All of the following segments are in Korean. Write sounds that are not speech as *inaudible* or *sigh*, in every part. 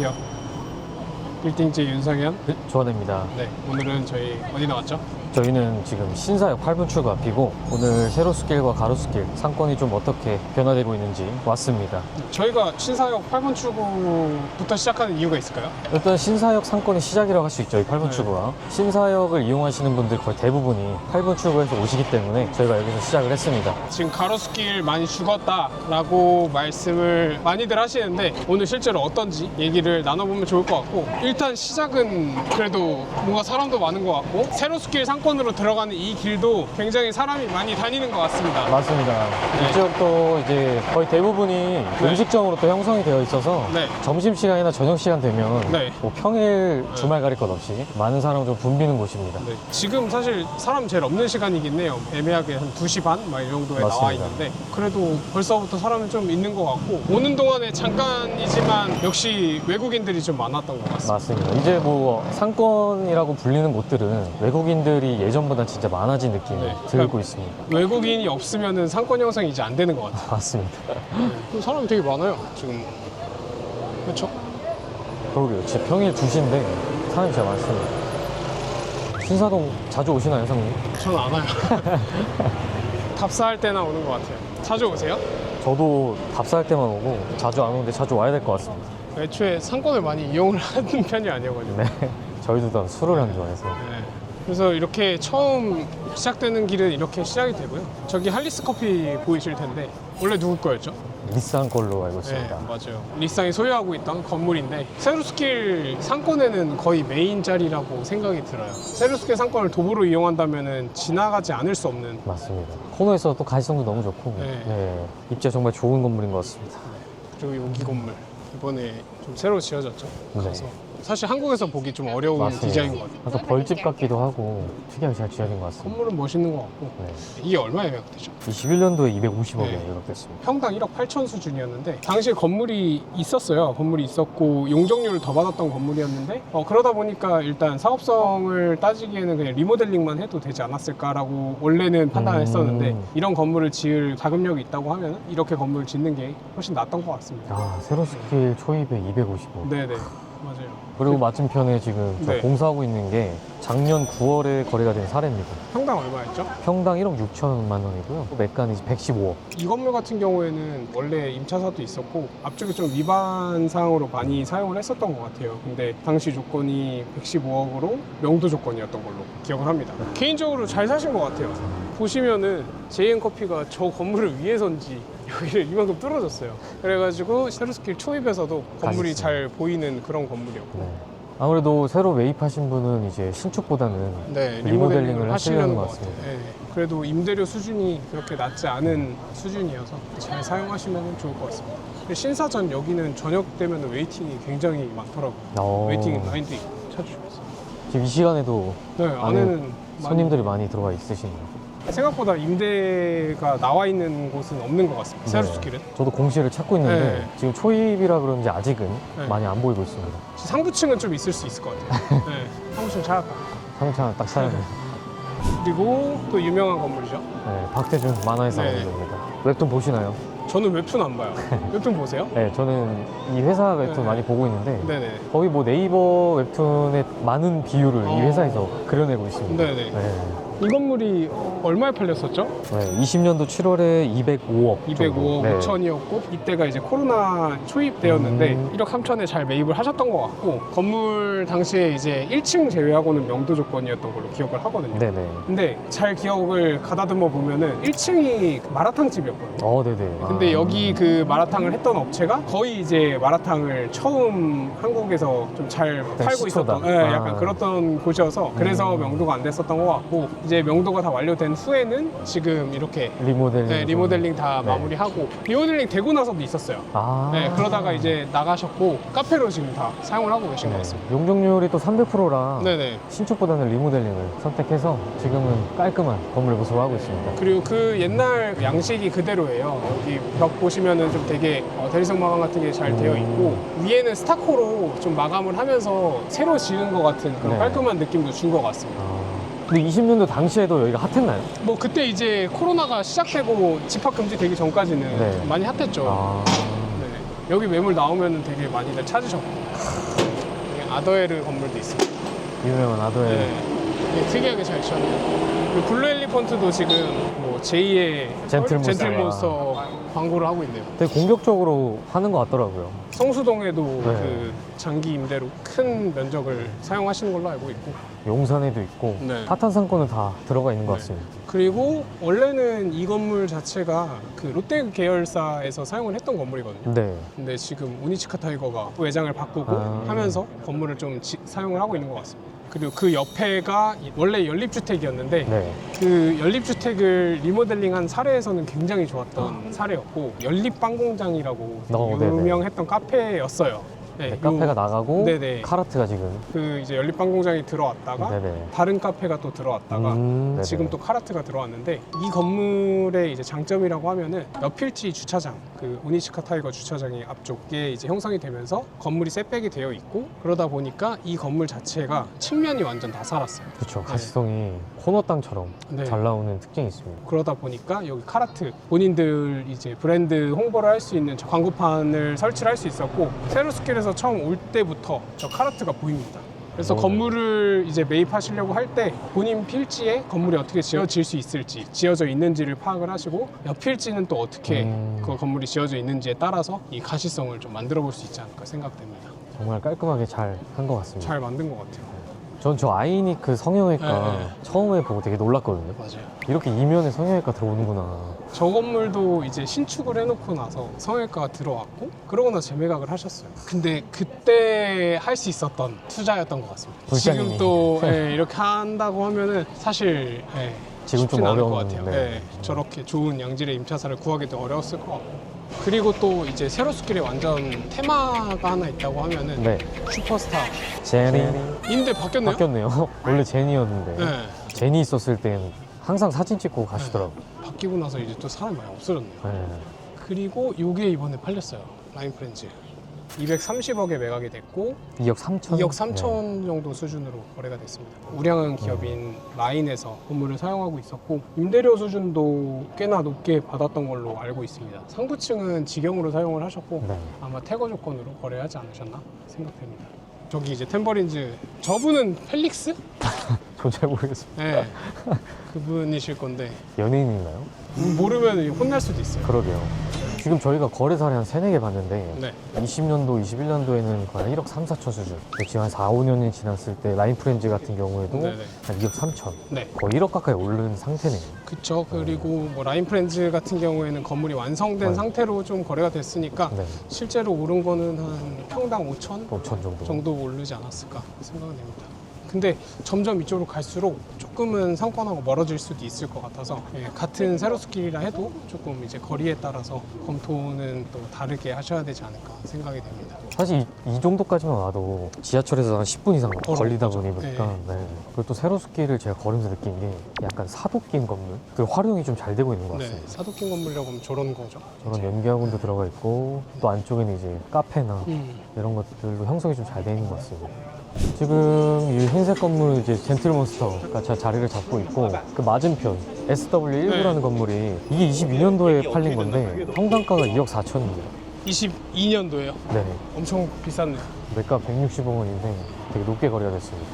안녕하세요. 빌딩제 윤성현. 네, 조한입니다. 네, 오늘은 저희 어디 나왔죠? 저희는 지금 신사역 8분 출구 앞이고 오늘 세로스길과 가로수길 상권이 좀 어떻게 변화되고 있는지 왔습니다. 저희가 신사역 8번 출구부터 시작하는 이유가 있을까요? 일단 신사역 상권의 시작이라고 할 수 있죠. 이 8분 네. 출구가 신사역을 이용하시는 분들 거의 대부분이 8분 출구에서 오시기 때문에 저희가 여기서 시작을 했습니다. 지금 가로수길 많이 죽었다라고 말씀을 많이들 하시는데 오늘 실제로 어떤지 얘기를 나눠보면 좋을 것 같고 일단 시작은 그래도 뭔가 사람도 많은 것 같고 세로수길 상권으로 들어가는 이 길도 굉장히 사람이 많이 다니는 것 같습니다. 맞습니다. 네. 이쪽도 이제 거의 대부분이 음식점으로 또 형성이 되어 있어서 네. 점심 시간이나 저녁 시간 되면 네. 뭐 평일 주말 가릴 것 없이 많은 사람 좀 붐비는 곳입니다. 네, 지금 사실 사람 제일 없는 시간이긴 해요. 애매하게 한 2시 반? 막 이 정도에 나와 맞습니다. 있는데 그래도 벌써부터 사람이 좀 있는 것 같고 오는 동안에 잠깐이지만 역시 외국인들이 좀 많았던 것 같습니다. 맞습니다. 이제 뭐 상권이라고 불리는 곳들은 외국인들이 예전보다 진짜 많아진 느낌이 네. 들고 있습니다. 외국인이 없으면 상권 형성이 이제 안 되는 것 같아요. *laughs* 맞습니다. 네, 사람이 되게 많아요, 지금. 그렇죠? 그러게요. 진짜 평일 2시인데 사람이 진짜 많습니다. 신사동 자주 오시나요, 성님? 저는 안 와요. *laughs* 답사할 때나 오는 것 같아요. 자주 오세요? 저도 답사할 때만 오고 자주 안 오는데 자주 와야 될 것 같습니다. 애초에 상권을 많이 이용을 *laughs* 하는 편이 아니거든요. 네. 저희도 다 술을 안 좋아해서. 네. 그래서 이렇게 처음 시작되는 길은 이렇게 시작이 되고요. 저기 할리스 커피 보이실 텐데 원래 누구 거였죠? 리쌍 걸로 알고 네, 있습니다. 맞아요. 리쌍이 소유하고 있던 건물인데 세루스길 상권에는 거의 메인 자리라고 생각이 들어요. 세루스길 상권을 도보로 이용한다면 지나가지 않을 수 없는 맞습니다. 코너에서 또 가시성도 너무 좋고 네. 네. 입지가 정말 좋은 건물인 것 같습니다. 그리고 여기 건물 이번에 좀 새로 지어졌죠. 네. 그래서 사실 한국에서 보기 좀 어려운 맞습니다. 디자인인 것 같아요. 약간 벌집 같기도 하고 특이하게 잘 지어진 것 같습니다. 건물은 멋있는 것 같고 네. 이게 얼마에 매각되죠? 21년도에 250억에 네. 예약됐습니다. 평당 1억 8천 수준이었는데 당시에 건물이 있었어요. 건물이 있었고 용적률을 더 받았던 건물이었는데 어, 그러다 보니까 일단 사업성을 따지기에는 그냥 리모델링만 해도 되지 않았을까라고 원래는 판단을 음. 했었는데 이런 건물을 지을 자금력이 있다고 하면 이렇게 건물을 짓는 게 훨씬 낫던 것 같습니다. 아, 세로스킬 초입에 250억. 네네 맞아요. 그리고 맞은편에 지금 저 네. 공사하고 있는 게 작년 9월에 거래가 된 사례입니다. 평당 얼마였죠? 평당 1억 6천만 원이고요. 매가는 115억. 이 건물 같은 경우에는 원래 임차사도 있었고 앞쪽에 좀 위반 사항으로 많이 사용을 했었던 것 같아요. 근데 당시 조건이 115억으로 명도 조건이었던 걸로 기억을 합니다. 개인적으로 잘 사신 것 같아요. 보시면은 JN 커피가 저 건물을 위해서인지 여기를 이만큼 뚫어졌어요. 그래가지고 세루스길 초입에서도 건물이. 잘 보이는 그런 건물이었고. 네. 아무래도 새로 매입하신 분은 이제 신축보다는 네, 리모델링을 하시려는 것 같습니다. 같아요. 네, 그래도 임대료 수준이 그렇게 낮지 않은 수준이어서 잘 사용하시면 좋을 것 같습니다. 신사전 여기는 저녁 되면 웨이팅이 굉장히 많더라고요. 어, 웨이팅 라인도 있고 찾으시면서. 지금 이 시간에도 네, 안에는 많이- 손님들이 많이 들어와 있으시네요. 생각보다 임대가 나와 있는 곳은 없는 것 같습니다. 네. 세루스길은. 저도 공시를 찾고 있는데 네. 지금 초입이라 그런지 아직은 네. 많이 안 보이고 있습니다. 상부층은 좀 있을 수 있을 것 같아요. *laughs* 네, 상부층 찾았다. 상차 딱 사야 돼요. 그리고 또 유명한 건물이죠. 네, 박태준 만화에서 네. 겁니다. 웹툰 보시나요? 저는 웹툰 안 봐요. *laughs* 웹툰 보세요? 네, 저는 이 회사 웹툰 네. 많이 보고 있는데 네네. 거의 뭐 네이버 웹툰의 많은 비율을 이 어. 회사에서 그려내고 있습니다. 네네. 네. 이 건물이 얼마에 팔렸었죠? 네, 20년도 7월에 205억. 205억 네. 5천이었고 이때가 이제 코로나 초입되었는데 음. 1억 3천에 잘 매입을 하셨던 것 같고 건물 당시에 이제 1층 제외하고는 명도 조건이었던 걸로 기억을 하거든요. 네네. 근데 잘 기억을 가다듬어 보면은 1층이 마라탕 집이었거든요. 어, 네네. 근데 아. 여기 그 마라탕을 했던 업체가 거의 이제 마라탕을 처음 한국에서 좀 잘 팔고 시초다. 있었던, 예, 아. 약간 그랬던 곳이어서 그래서 음. 명도가 안 됐었던 것 같고 이제 명도가 다 완료된 후에는 지금 이렇게 리모델링. 네, 리모델링 다 네. 마무리하고 리모델링 되고 나서도 있었어요. 아. 네, 그러다가 이제 나가셨고 카페로 지금 다 사용을 하고 계신 것 같습니다. 용적률이 또 300%라 네네. 신축보다는 리모델링을 선택해서 지금은 깔끔한 건물 모습을 하고 있습니다. 그리고 그 옛날 양식이 그대로예요. 여기 벽 보시면은 좀 되게 어, 대리석 마감 같은 게 잘 되어 있고 위에는 스타코로 좀 마감을 하면서 새로 지은 것 같은 그런 네. 깔끔한 느낌도 준 것 같습니다. 아. 근데 20년도 당시에도 여기가 핫했나요? 뭐 그때 이제 코로나가 시작되고 집합 금지 되기 전까지는 네. 많이 핫했죠. 아. 네. 여기 매물 나오면 되게 많이들 찾으셨고 여기 아더에르 건물도 있습니다. 유명한 아도에 네. 되게 특이하게 잘 지었네요. 블루 엘리펀트도 지금 뭐 제2의 젠틀몬스터. 젠틀몬스터 광고를 하고 있네요. 되게 공격적으로 하는 것 같더라고요. 성수동에도 네. 그 장기 임대로 큰 면적을 사용하시는 걸로 알고 있고 용산에도 있고 네. 핫한 상권은 다 들어가 있는 것 네. 같습니다. 그리고 원래는 이 건물 자체가 그 롯데 계열사에서 사용을 했던 건물이거든요. 네. 근데 지금 우니치카 타이거가 외장을 바꾸고 아. 하면서 건물을 좀 지- 사용을 하고 있는 것 같습니다. 그리고 그 옆에가 이- 원래 연립주택이었는데 네. 그 연립주택을 리모델링한 사례에서는 굉장히 좋았던 사례였고 연립 빵공장이라고 어, 네네. 유명했던 카페였어요. 네, 네, 요- 카페가 나가고 네네. 카라트가 지금 그 이제 연립빵공장이 들어왔다가 네네. 다른 카페가 또 들어왔다가 음, 네네. 지금 또 카라트가 들어왔는데 이 건물의 이제 장점이라고 하면은 옆필지 주차장 그 우니치카 타이거 주차장이 앞쪽에 이제 형성이 되면서 건물이 셋백이 되어 있고 그러다 보니까 이 건물 자체가 측면이 완전 다 살았어요. 그렇죠. 가시성이 코너 땅처럼 네. 잘 나오는 특징이 있습니다. 그러다 보니까 여기 카라트 본인들 이제 브랜드 홍보를 할 수 있는 저 광고판을 설치를 할 수 있었고 세로스킬에서 처음 올 때부터 저 카라트가 보입니다. 그래서 오. 건물을 이제 매입하시려고 할 때 본인 필지에 건물이 어떻게 지어질 수 있을지 지어져 있는지를 파악을 하시고 옆 필지는 또 어떻게 음. 그 건물이 지어져 있는지에 따라서 이 가시성을 좀 만들어 볼 수 있지 않을까 생각됩니다. 정말 깔끔하게 잘 한 것 같습니다. 잘 만든 것 같아요. 전 저 아이니크 성형외과 네, 네. 처음에 보고 되게 놀랐거든요. 맞아요. 이렇게 이면에 성형외과 들어오는구나. 저 건물도 이제 신축을 해놓고 나서 성형외과가 들어왔고 그러고 나서 재매각을 하셨어요. 근데 그때 할 수 있었던 투자였던 것 같습니다. 불쌍히. 지금 또 예, 이렇게 한다고 하면은 사실 예, 지금 좀 쉽진 않을 어려운 것 같아요. 네. 예, 저렇게 좋은 양질의 임차사를 구하기도 어려웠을 것 같고 그리고 또 이제 세로스킬에 완전 테마가 하나 있다고 하면은 네. 슈퍼스타 제니 인데 바뀌었네요. 바뀌었네요. *laughs* 원래 제니였는데 네. 제니 있었을 땐 항상 사진 찍고 가시더라고요. 바뀌고 나서 이제 또 사람이 많이 없어졌네요. 네. 그리고 요게 이번에 팔렸어요. 라인 프렌즈. 230억에 매각이 됐고 2억 3천. 2억 3천 정도 수준으로 거래가 됐습니다. 우량한 기업인 라인에서 건물을 사용하고 있었고 임대료 수준도 꽤나 높게 받았던 걸로 알고 있습니다. 상부층은 직영으로 사용을 하셨고 네. 아마 태거 조건으로 거래하지 않으셨나 생각됩니다. 저기 이제 템버린즈 저분은 펠릭스? *laughs* 저잘 모르겠습니다. 네. 그분이실 건데 연예인인가요? 모르면 혼날 수도 있어요. 그러게요. 지금 저희가 거래 사례 한 세네 개 봤는데 네. 20년도, 21년도에는 거의 1억 3, 4천 수준. 지금 한 4, 5년이 지났을 때 라인 프렌즈 같은 경우에도 네네. 한 2억 3천. 네. 거의 1억 가까이 오른 상태네요. 그쵸. 그리고 뭐 라인 프렌즈 같은 경우에는 건물이 완성된 네. 상태로 좀 거래가 됐으니까 네. 실제로 오른 거는 한 평당 5천 5천 정도. 정도 오르지 않았을까 생각은 됩니다. 근데 점점 이쪽으로 갈수록 조금은 상권하고 멀어질 수도 있을 것 같아서 예, 같은 세로스킬이라 해도 조금 이제 거리에 따라서 검토는 또 다르게 하셔야 되지 않을까 생각이 됩니다. 사실 이, 이 정도까지만 와도 지하철에서 한 10분 이상 걸어, 걸리다 맞아. 보니까 네. 그리고 또 세로스길을 제가 걸으면서 느낀 게 약간 사도낀 건물 그 활용이 좀 잘 되고 있는 것 네, 같습니다. 사도킹 건물이라고 하면 저런 거죠. 저런 연기학원도 들어가 있고 또 안쪽에는 이제 카페나 음, 이런 것들도 형성이 좀 잘 되어 있는 것 같습니다. 지금 이 흰색 건물 이제 젠틀몬스터가 자- 자리를 잡고 있고 그 맞은편 SW19라는 네. 건물이 이게 22년도에 팔린 건데 평당가가 2억 4천입니다. 22년도에요. 네. 엄청 비쌌네요. 매가 160억 원인데 되게 높게 거래가 됐습니다.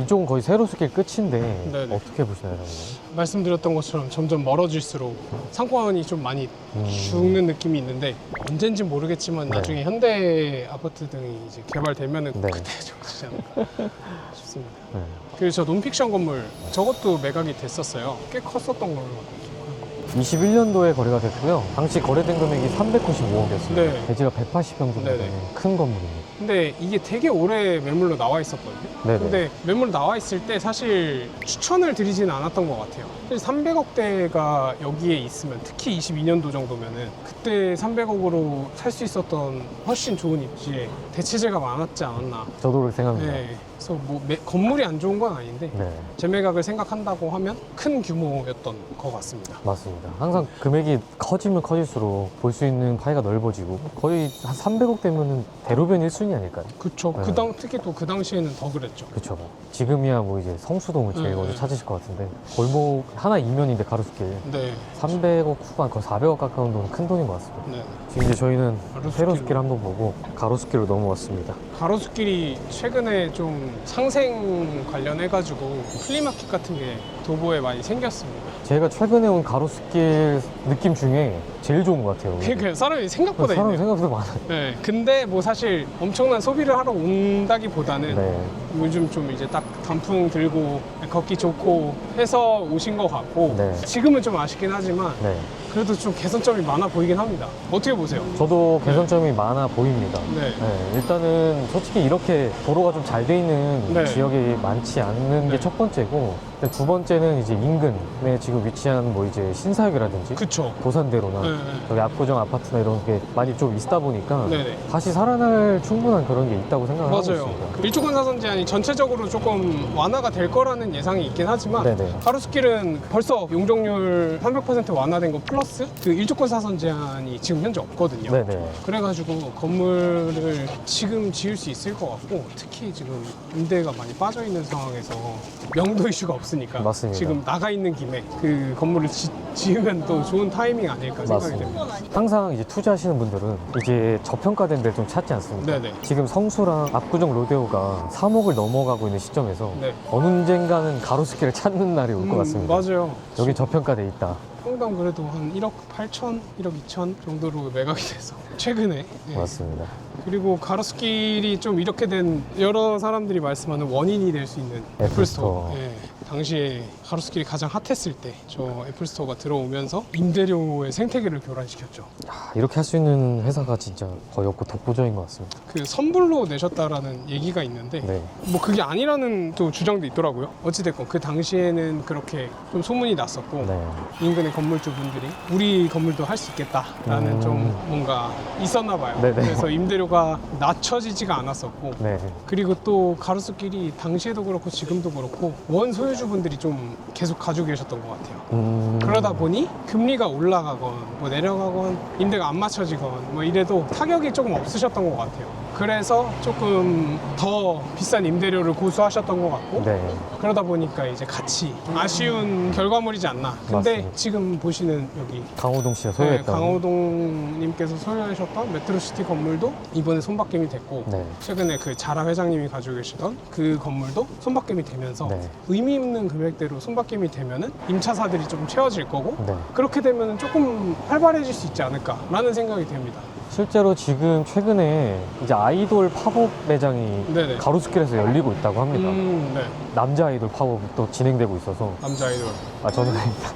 이쪽은 거의 세로스길 끝인데 네네. 어떻게 보시나요, 장님? 말씀드렸던 것처럼 점점 멀어질수록 상권이 좀 많이 음. 죽는 느낌이 있는데 언젠지 모르겠지만 네. 나중에 현대 아파트 등이 이제 개발되면은 네. 그때 좋아지지 않을까 싶습니다. 네. 그리고 저 논픽션 건물 저것도 매각이 됐었어요. 꽤 컸었던 걸로. 21년도에 거래가 됐고요. 당시 거래된 금액이 395억이었어요. 네. 대지가 180평 정도 되는 네네. 큰 건물입니다. 근데 이게 되게 오래 매물로 나와 있었거든요. 네네. 근데 매물 나와 있을 때 사실 추천을 드리지는 않았던 것 같아요. 사실 300억대가 여기에 있으면 특히 22년도 정도면은 그때 300억으로 살 수 있었던 훨씬 좋은 입지에 대체재가 많았지 않았나. 저도 그렇게 생각합니다. 네. 그래서 뭐 매- 건물이 안 좋은 건 아닌데 네. 재매각을 생각한다고 하면 큰 규모였던 것 같습니다. 맞습니다. 항상 금액이 커지면 커질수록 볼 수 있는 파이가 넓어지고 거의 한 300억 되면은 대로변 1순위 아닐까요? 그쵸. 네. 그 당, 특히 또 그 당시에는 더 그랬죠. 그쵸. 지금이야 뭐 이제 성수동을 제일 네, 먼저 네. 찾으실 것 같은데 골목 하나 이면인데 가로수길 네. 300억 후반 거의 400억 가까운 돈은 큰 돈인 것 같습니다. 네. 지금 이제 저희는 가로수길로. 세로수길 한번 보고 가로수길로 넘어왔습니다. 가로수길이 최근에 좀 상생 관련해가지고 플리마켓 같은 게 도보에 많이 생겼습니다. 제가 최근에 온 가로수길 느낌 중에 제일 좋은 것 같아요. 그러니까 사람이 생각보다 사람 있네요. 생각보다 많아요. 네, 근데 뭐 사실 엄청난 소비를 하러 온다기보다는 네. 요즘 좀 이제 딱 단풍 들고 걷기 좋고 해서 오신 것 같고 네. 지금은 좀 아쉽긴 하지만 네. 그래도 좀 개선점이 많아 보이긴 합니다. 어떻게 보세요? 저도 개선점이 많아 보입니다. 네. 네, 일단은 솔직히 이렇게 도로가 좀 잘 돼 있는 네. 지역이 많지 않는 네. 게 첫 번째고 두 번째는 이제 인근에 지금 위치한 뭐 이제 신사역이라든지 그쵸. 도산대로나 네, 네. 저기 압구정 아파트나 이런 게 많이 좀 있다 보니까 네 네. 다시 살아날 충분한 그런 게 있다고 생각을 하고 맞아요. 있습니다. 그 일주권 사선 제한이 전체적으로 조금 완화가 될 거라는 예상이 있긴 하지만 네네. 가로수길은 벌써 용적률 300% 완화된 거 플러스 그 일주권 사선 제한이 지금 현재 없거든요. 네 네. 그래가지고 건물을 지금 지을 수 있을 것 같고 특히 지금 임대가 많이 빠져 있는 상황에서 명도 이슈가 없 으니까 맞습니다. 지금 나가 있는 김에 그 건물을 지, 지으면 또 좋은 타이밍 아닐까 생각이. 됩니다. 항상 이제 투자하시는 분들은 이제 저평가된 데를 좀 찾지 않습니까? 네네. 지금 성수랑 압구정 로데오가 3억을 넘어가고 있는 시점에서 네. 언젠가는 가로수길을 찾는 날이 올 것 음, 같습니다. 맞아요. 여기 저평가돼 있다. 평당 그래도 한 1억 8천, 1억 2천 정도로 매각이 돼서 *laughs* 최근에 예. 맞습니다. 그리고 가로수길이 좀 이렇게 된 여러 사람들이 말씀하는 원인이 될 수 있는 애플스토어. 애플스토어. 예. 당시에 가로수길이 가장 핫했을 때 저 애플스토어가 들어오면서 임대료의 생태계를 교란시켰죠. 야, 이렇게 할 수 있는 회사가 진짜 거의 없고 독보적인 것 같습니다. 그 선불로 내셨다라는 얘기가 있는데 네. 뭐 그게 아니라는 또 주장도 있더라고요. 어찌됐건 그 당시에는 그렇게 좀 소문이 났었고 네. 인근의 건물주분들이 우리 건물도 할 수 있겠다라는 음. 좀 뭔가 있었나 봐요. 네네. 그래서 임대료가 낮춰지지가 않았었고 네. 그리고 또 가로수길이 당시에도 그렇고 지금도 그렇고 원 소유주 분들이 좀 계속 가지고 계셨던 것 같아요. 음... 그러다 보니 금리가 올라가건 뭐 내려가건 임대가 안 맞춰지건 뭐 이래도 타격이 조금 없으셨던 것 같아요. 그래서 조금 더 비싼 임대료를 고수하셨던 것 같고 네. 그러다 보니까 이제 같이 아쉬운 결과물이지 않나. 근데 맞습니다. 지금 보시는 여기 강호동 씨가 네, 소유했던 강호동님께서 소유하셨던 메트로시티 건물도 이번에 손바뀜이 됐고 네. 최근에 그 자라 회장님이 가지고 계시던 그 건물도 손바뀜이 되면서 네. 의미 있는 금액대로 손바뀜이 되면은 임차사들이 좀 채워질 거고 네. 그렇게 되면은 조금 활발해질 수 있지 않을까라는 생각이 듭니다. 실제로 지금 최근에 이제 아이돌 팝업 매장이 네네. 가로수길에서 열리고 있다고 합니다. 음, 네. 남자 아이돌 팝업이 또 진행되고 있어서 남자 아이돌. 아 저는 아닙니다.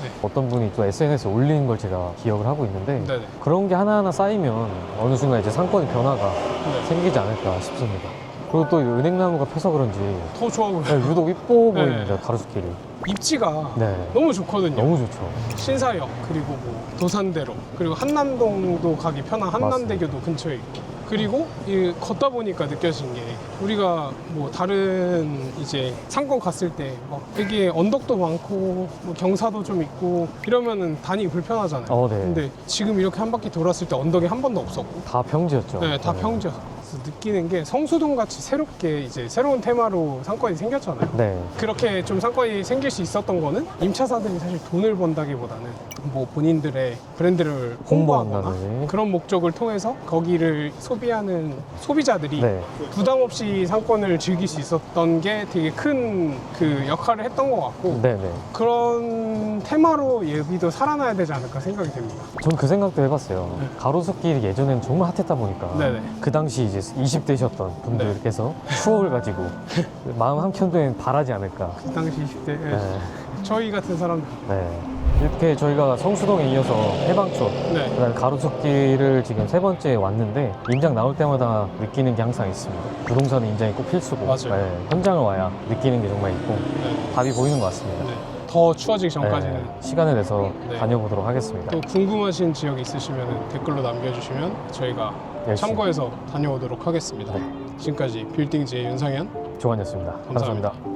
네. 어떤 분이 또 SNS에 올리는 걸 제가 기억을 하고 있는데 네네. 그런 게 하나하나 쌓이면 어느 순간 이제 상권의 변화가 네. 생기지 않을까 싶습니다. 그리고 또이 은행나무가 펴서 그런지 더 좋아 보여. 네, 유독 이뻐 네. 보입니다 가로수길이. 입지가 네. 너무 좋거든요. 너무 좋죠. 신사역 그리고 뭐 도산대로 그리고 한남동도 가기 편한 한남대교도 근처에 있고 그리고 이 걷다 보니까 느껴진 게 우리가 뭐 다른 이제 상권 갔을 때 막 되게 언덕도 많고 뭐 경사도 좀 있고 이러면은 다니기 불편하잖아요. 어, 네. 근데 지금 이렇게 한 바퀴 돌았을 때 언덕이 한 번도 없었고 다 평지였죠. 네, 다 평지였어. 그래서 느끼는 게 성수동 같이 새롭게 이제 새로운 테마로 상권이 생겼잖아요. 네. 그렇게 좀 상권이 생길 수 있었던 거는 임차사들이 사실 돈을 번다기보다는 뭐 본인들의 브랜드를 홍보한다든지. 그런 목적을 통해서 거기를 소비하는 소비자들이 네. 부담 없이 상권을 즐길 수 있었던 게 되게 큰 그 역할을 했던 것 같고 네 네. 그런 테마로 예비도 살아나야 되지 않을까 생각이 됩니다. 전 그 생각도 해봤어요. 가로수길이 예전에는 정말 핫했다 보니까 네네. 그 당시 이제 20대셨던 분들께서 추억을 가지고 마음 한켠에는 바라지 않을까. 그 당시 20대 네. 저희 같은 사람들 네. 이렇게 저희가 성수동에 이어서 해방촌, 네. 그다음에 가로수길을 지금 세 번째 왔는데 임장 나올 때마다 느끼는 게 항상 있습니다. 부동산은 임장이 꼭 필수고 맞아요. 네, 현장을 와야 느끼는 게 정말 있고 네. 답이 보이는 것 같습니다. 네. 더 추워지기 전까지는 네, 시간을 내서 네. 다녀보도록 하겠습니다. 또 궁금하신 지역 있으시면 댓글로 남겨주시면 저희가 열심히. 참고해서 다녀오도록 하겠습니다. 네. 지금까지 빌딩즈의 윤상현 조관이었습니다. 감사합니다. 감사합니다.